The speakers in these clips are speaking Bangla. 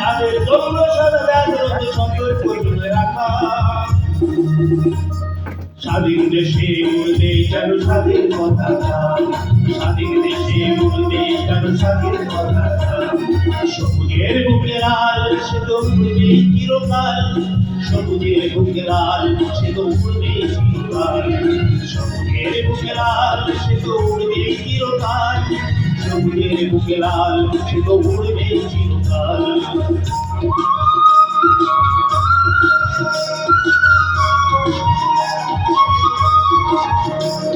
তাদের জন্য সাদা ব্যাঘ্রত সম্পর্ক তুলে রাখা স্বাধীন দেশে উড়বে যেন স্বাধীন পতাকা। স্বাধীন দেশে উড়বে যেন স্বাধীন পতাকা। লাল, সে তো উড়বে চিরকাল। সবুজের বুকে লাল, সে তো উড়বে চিরকাল। সবুজের বুকে লাল, সে তো উড়বে চিরকাল। সবুজের বুকে লাল, সে তো উড়বে চিরকাল। কোয়েলের গান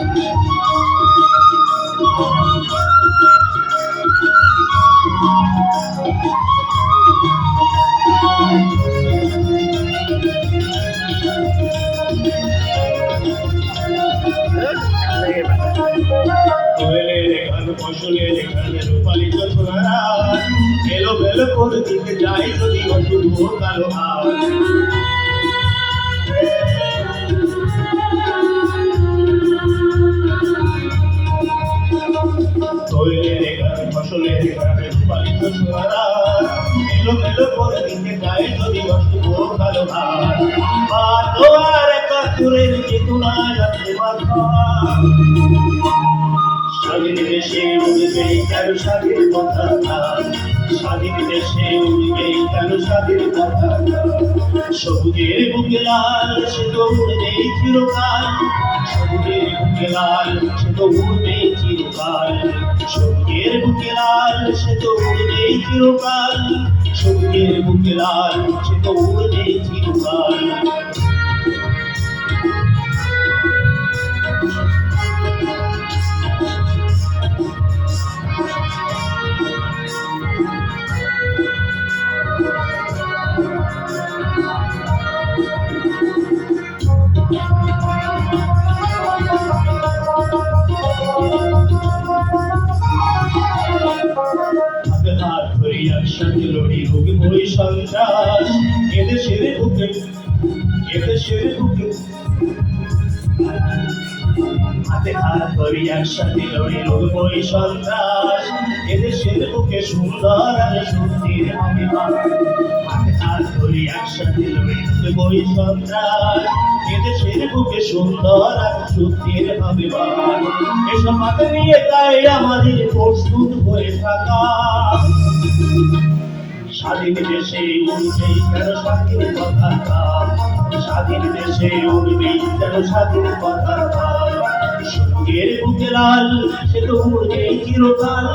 ফসলের গান রূপালিত সোনারা এলো বেলো করে দিতে যাই যদি অশুভ কালো হাত স্বাধীন সে উড়বে কেন স্বাধীন পতাকা স্বাধীন দেশে উড়বে কেন স্বাধীন পতাকা সবুজের বুকে লাল, সে তো উড়বে চিরকাল। সবুজের বুকে লাল, সে তো উড়বে চিরকাল। সবুজের বুকে লাল, সে তো উড়বে চিরকাল। সবুজের বুকে লাল, সে তো উড়বে চিরকাল। লড়ি হোক বই সন্ত্রাস। এদেশের বুকে এদেশের বুকে। হাতে হাত ধরে একসাথে লড়ি হোক বই সন্ত্রাস। এদেশের বুকে সুন্দর আর সুন্দর হবে হাতে হাত ধরে একসাথে লড়ি হোক বই সন্ত্রাস। এদেশের বুকে সুন্দর আর সুন্দর হবে এসব মাথা নিয়ে তাই আমাদের প্রস্তুত হয়ে থাকা। স্বাধীন দেশে উঠবে কেন স্বাধীন পতাকা স্বাধীন দেশে উঠবে কেন স্বাধীন পতাকা সবুজের বুকে লাল, সে তো উড়বে চিরকাল।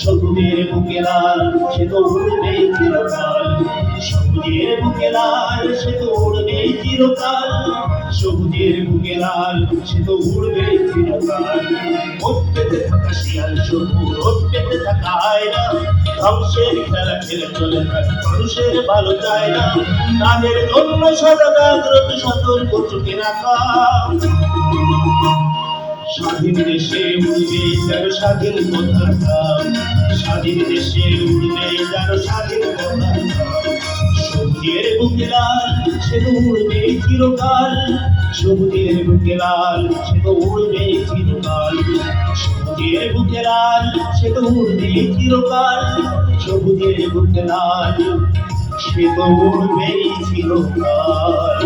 সবুজের বুকে লাল, সে তো উড়বে চিরকাল। সবুজের বুকে লাল, সে তো উড়বে চিরকাল। সবুজের বুকে লাল, সে তো উড়বে চিরকাল। উঠতে থাকা শিয়াল, সবুজ উঠতে থাকা আয়না। ধ্বংসের খেলা খেলে চলে মানুষের ভালো চায় না তাদের জন্য সতর্ক চোখে রাখা। স্বাধীন দেশে উড়বে যেন স্বাধীন পতাকা স্বাধীন দেশে উড়বে যেন স্বাধীন সবুজের বুকে লাল, সে তো উড়বে চিরকাল। সবুজের বুকে লাল, সে তো উড়বে চিরকাল। সবুজের বুকে লাল সে তো উড়বে চিরকাল। সবুজের বুকে লাল সে তো উড়বে চিরকাল।